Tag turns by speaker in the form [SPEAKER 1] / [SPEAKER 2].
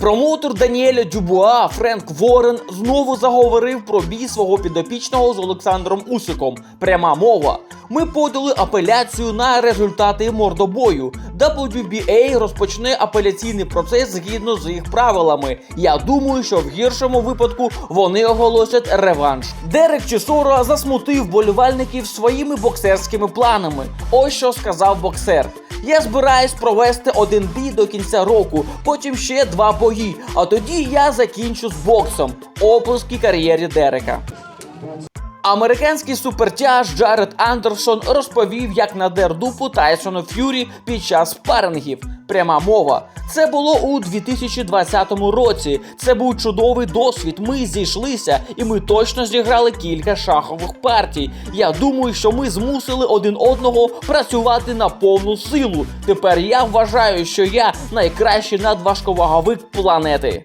[SPEAKER 1] Промоутер Даніеля Дюбуа Френк Ворен знову заговорив про бій свого підопічного з Олександром Усиком. Пряма мова. Ми подали апеляцію на результати мордобою. WBA розпочне апеляційний процес згідно з їх правилами. Я думаю, що в гіршому випадку вони оголосять реванш. Дерек Чісора засмутив болівальників своїми боксерськими планами. Ось що сказав боксер. Я збираюсь провести один бій до кінця року, потім ще два бої. А тоді я закінчу з боксом. Оплески кар'єрі Дерека. Американський супертяж Джаред Андерсон розповів, як надер дупу Тайсону Ф'юрі під час спарингів. Пряма мова. Це було у 2020 році. Це був чудовий досвід. Ми зійшлися, і ми точно зіграли кілька шахових партій. Я думаю, що ми змусили один одного працювати на повну силу. Тепер я вважаю, що я найкращий надважковаговик планети.